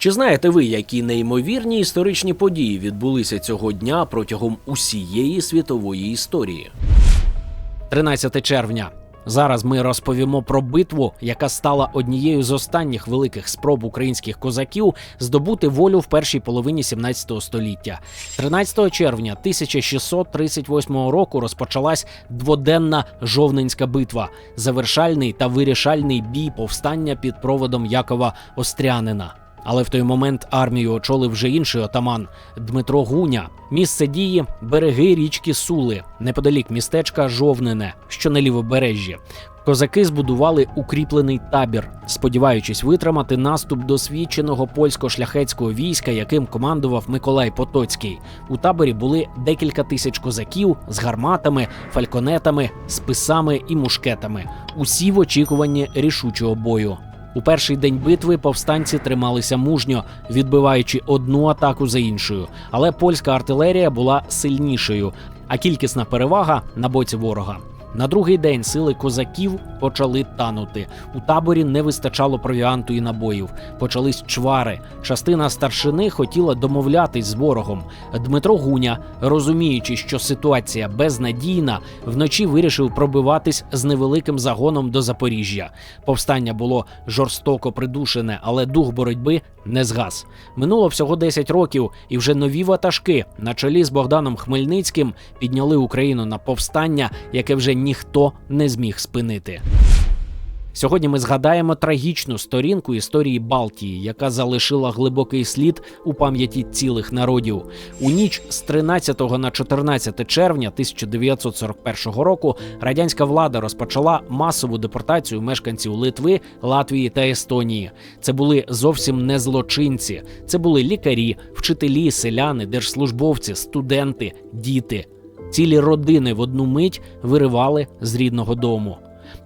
Чи знаєте ви, які неймовірні історичні події відбулися цього дня протягом усієї світової історії? 13 червня. Зараз ми розповімо про битву, яка стала однією з останніх великих спроб українських козаків здобути волю в першій половині 17 століття. 13 червня 1638 року розпочалась дводенна Жовненська битва, завершальний та вирішальний бій повстання під проводом Якова Острянина. Але в той момент армію очолив вже інший отаман Дмитро Гуня. Місце дії береги річки Сули, неподалік містечка Жовнине, що на лівобережжі. Козаки збудували укріплений табір, сподіваючись витримати наступ досвідченого польсько-шляхетського війська, яким командував Миколай Потоцький. У таборі були декілька тисяч козаків з гарматами, фальконетами, списами і мушкетами. Усі в очікуванні рішучого бою. У перший день битви повстанці трималися мужньо, відбиваючи одну атаку за іншою. Але польська артилерія була сильнішою, а кількісна перевага на боці ворога. На другий день сили козаків почали танути. У таборі не вистачало провіанту і набоїв. Почались чвари. Частина старшини хотіла домовлятись з ворогом. Дмитро Гуня, розуміючи, що ситуація безнадійна, вночі вирішив пробиватись з невеликим загоном до Запоріжжя. Повстання було жорстоко придушене, але дух боротьби не згас. Минуло всього 10 років, і вже нові ватажки на чолі з Богданом Хмельницьким підняли Україну на повстання, яке вже ніхто не зміг спинити. Сьогодні ми згадаємо трагічну сторінку історії Балтії, яка залишила глибокий слід у пам'яті цілих народів. У ніч з 13 на 14 червня 1941 року радянська влада розпочала масову депортацію мешканців Литви, Латвії та Естонії. Це були зовсім не злочинці, це були лікарі, вчителі, селяни, держслужбовці, студенти, діти. Цілі родини в одну мить виривали з рідного дому.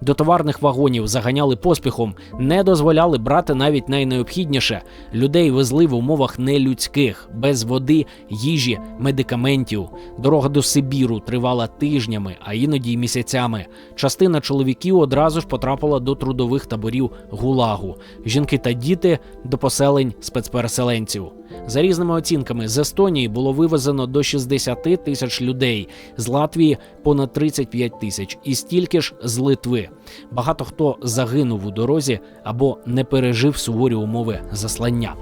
До товарних вагонів заганяли поспіхом, не дозволяли брати навіть найнеобхідніше. Людей везли в умовах нелюдських, без води, їжі, медикаментів. Дорога до Сибіру тривала тижнями, а іноді й місяцями. Частина чоловіків одразу ж потрапила до трудових таборів ГУЛАГу. Жінки та діти до поселень спецпереселенців. За різними оцінками, з Естонії було вивезено до 60 тисяч людей, з Латвії понад 35 тисяч, і стільки ж з Литви. Багато хто загинув у дорозі або не пережив суворі умови заслання.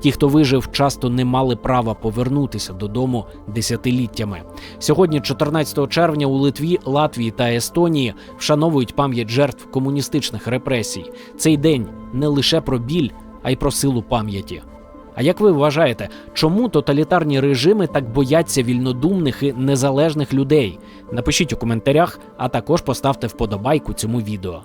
Ті, хто вижив, часто не мали права повернутися додому десятиліттями. Сьогодні, 14 червня, у Литві, Латвії та Естонії вшановують пам'ять жертв комуністичних репресій. Цей день не лише про біль, а й про силу пам'яті. А як ви вважаєте, чому тоталітарні режими так бояться вільнодумних і незалежних людей? Напишіть у коментарях, а також поставте вподобайку цьому відео.